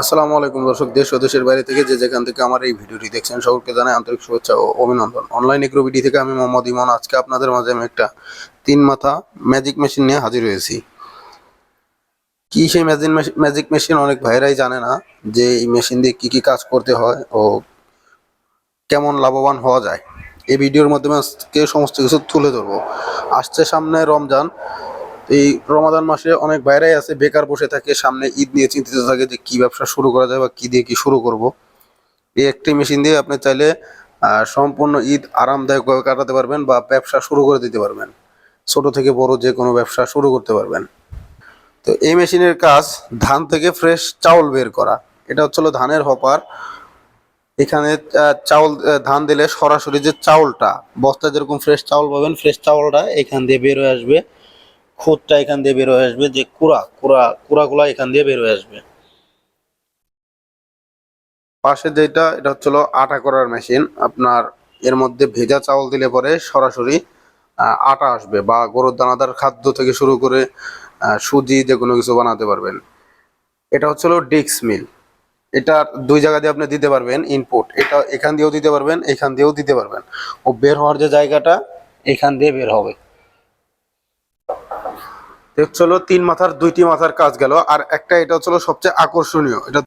আসসালামু আলাইকুম দর্শক, দেশ ও দেশের বাইরে থেকে যে যেখান থেকে আমার এই ভিডিওটি দেখছেন সকলকে জানাই আন্তরিক শুভেচ্ছা ও অভিনন্দন। অনলাইন এগ্রোবিডি থেকে আমি মোহাম্মদ ইমন, আজকে আপনাদের মাঝে আমি একটা তিন মাথা ম্যাজিক মেশিন নিয়ে হাজির হয়েছি। কি সেই ম্যাজিক ম্যাজিক মেশিন অনেক ভাইরাই জানে না যে এই মেশিন দিয়ে কি কি কাজ করতে হয় ও কেমন লাভবান হওয়া যায়। এই ভিডিওর মাধ্যমে আজকে সমস্ত কিছু তুলে ধরবো। আসছে সামনে রমজান এই রমাদান মাসে অনেক বাইরেই আছে, বেকার বসে থাকে, সামনে ঈদ নিয়ে চিন্তিত থাকে যে কি ব্যবসা শুরু করা যায় বা কি দিয়ে কি শুরু করব। এই একটি মেশিন দিয়ে আপনি চাইলে সম্পূর্ণ ঈদ আরামদায়কভাবে কাটাতে পারবেন বা ব্যবসা শুরু করে দিতে পারবেন। ছোট থেকে বড় যে কোনো ব্যবসা শুরু করতে পারবেন। তো এই মেশিনের কাজ, ধান থেকে ফ্রেশ চাউল বের করা। এটা হচ্ছিল ধানের হপার। এখানে চাউল ধান দিলে সরাসরি যে চাউলটা, বস্তায় যেরকম ফ্রেশ চাউল পাবেন ফ্রেশ চাউলটা এখান দিয়ে বের হয়ে আসবে। খুদটা এখান দিয়ে বের হয়ে আসবে, যে কুড়া কুড়া, কুড়াগুলা এখান দিয়ে বের হয়ে আসবে। পাশে যেটা, এটা হচ্ছিল আটা করার মেশিন। আপনার এর মধ্যে ভেজা চাউল দিলে পরে সরাসরি আটা আসবে বা গরুর দানাদার খাদ্য থেকে শুরু করে সুজি যে কোনো কিছু বানাতে পারবেন। এটা হচ্ছিল ডিক্স মিল। এটা দুই জায়গা দিয়ে আপনি দিতে পারবেন ইনপুট এটা এখান দিয়েও দিতে পারবেন, এখান দিয়েও দিতে পারবেন। ও বের হওয়ার যে জায়গাটা, এখান দিয়ে বের হবে। হচ্ছিল তিন মাথার, দুইটি মাথার কাজ গেল। আর একটা এটা হচ্ছিল সবচেয়ে আকর্ষণীয়, এটা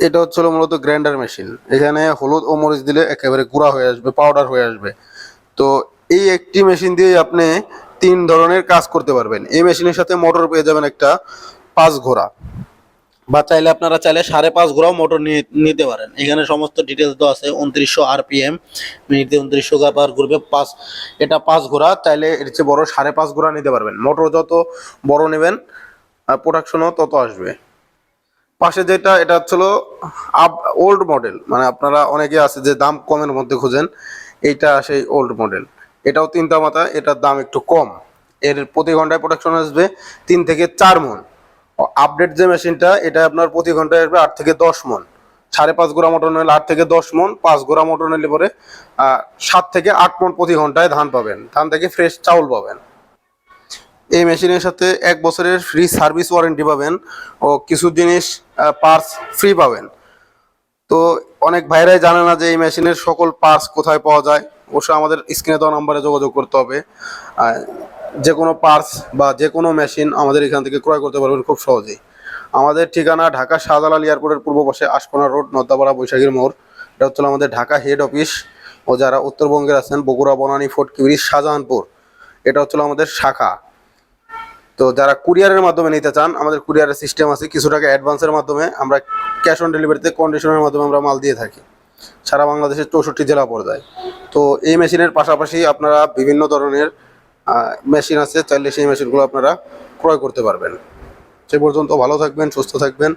এটা হচ্ছিল মূলত গ্রাইন্ডার মেশিন। এখানে হলুদ ও মরিচ দিলে একেবারে গুঁড়া হয়ে আসবে, পাউডার হয়ে আসবে। তো এই একটি মেশিন দিয়ে আপনি তিন ধরনের কাজ করতে পারবেন। এই মেশিনের সাথে মোটর পেয়ে যাবেন একটা পাঁচ ঘোড়া। বা চাইলে আপনারা চাইলে সাড়ে পাঁচ ঘোড়াও মোটর নিতে পারেন। এখানে সমস্ত ডিটেলস দেওয়া আছে, উনত্রিশশো আরপিএম মিনিটে উনত্রিশশো পার ঘুরবে পাঁচ, এটা পাঁচ ঘোড়া, চাইলে এর চেয়ে বড় সাড়ে পাঁচ ঘোড়া নিতে পারবেন। মোটর যত বড় নেবেন প্রোডাকশনও তত আসবে। পাশে যেটা, এটা হচ্ছিল আপ ওল্ড মডেল মানে আপনারা অনেকে আছে যে দাম কমের মধ্যে খুঁজেন, এইটা সেই ওল্ড মডেল এটাও তিনটা মাথা, এটার দাম একটু কম। এর প্রতি ঘন্টায় প্রোডাকশন আসবে তিন থেকে চার মন। আপডেট যে মেশিনটা এটা আপনার প্রতি ঘন্টায় আসবে আট থেকে দশ মন। সাড়ে পাঁচ গোড়া মোটর নিলে আট থেকে দশ মন, পাঁচ গোড়া মোটর নিলে পরে সাত থেকে আট মন প্রতি ঘন্টায় ধান পাবেন। ধান থেকে ফ্রেশ চাউল পাবেন। এই মেশিনের সাথে এক বছরের ফ্রি সার্ভিস ওয়ারেন্টি পাবেন ও কিছু জিনিস পার্টস ফ্রি পাবেন। তো অনেক ভাইরাই জানে না যে এই মেশিনের সকল পার্টস কোথায় পাওয়া যায়। অবশ্যই আমাদের স্ক্রিনে দেওয়া নাম্বারে যোগাযোগ করতে হবে। যে কোনো পার্টস বা যে কোনো মেশিন আমাদের এখান থেকে ক্রয় করতে পারবেন খুব সহজেই। আমাদের ঠিকানা ঢাকা শাহজালাল এয়ারপোর্টের পূর্ব পাশে আশকোনা রোড নদ্দাপাড়া বৈশাখীর মোড়। এটা হচ্ছে আমাদের ঢাকা হেড অফিস ও যারা উত্তরবঙ্গের আছেন, বগুড়া, বনানী, ফোর্ট কিউরি, শাহজাহানপুর। এটা হচ্ছিল আমাদের শাখা। তো যারা কুরিয়ারের মাধ্যমে নিতে চান, আমাদের কুরিয়ারের সিস্টেম আছে কিছু টাকা অ্যাডভান্সের মাধ্যমে। আমরা ক্যাশ অন ডেলিভারিতে কন্ডিশনের মাধ্যমে আমরা মাল দিয়ে থাকি। সারা বাংলাদেশের চৌষট্টি জেলা পর্যায়ে। তো এই মেশিনের পাশাপাশি আপনারা বিভিন্ন ধরনের মেশিন আছে, চাইলে সেই মেশিনগুলো আপনারা ক্রয় করতে পারবেন। সে পর্যন্ত ভালো থাকবেন, সুস্থ থাকবেন।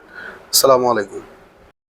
আসসালামু আলাইকুম।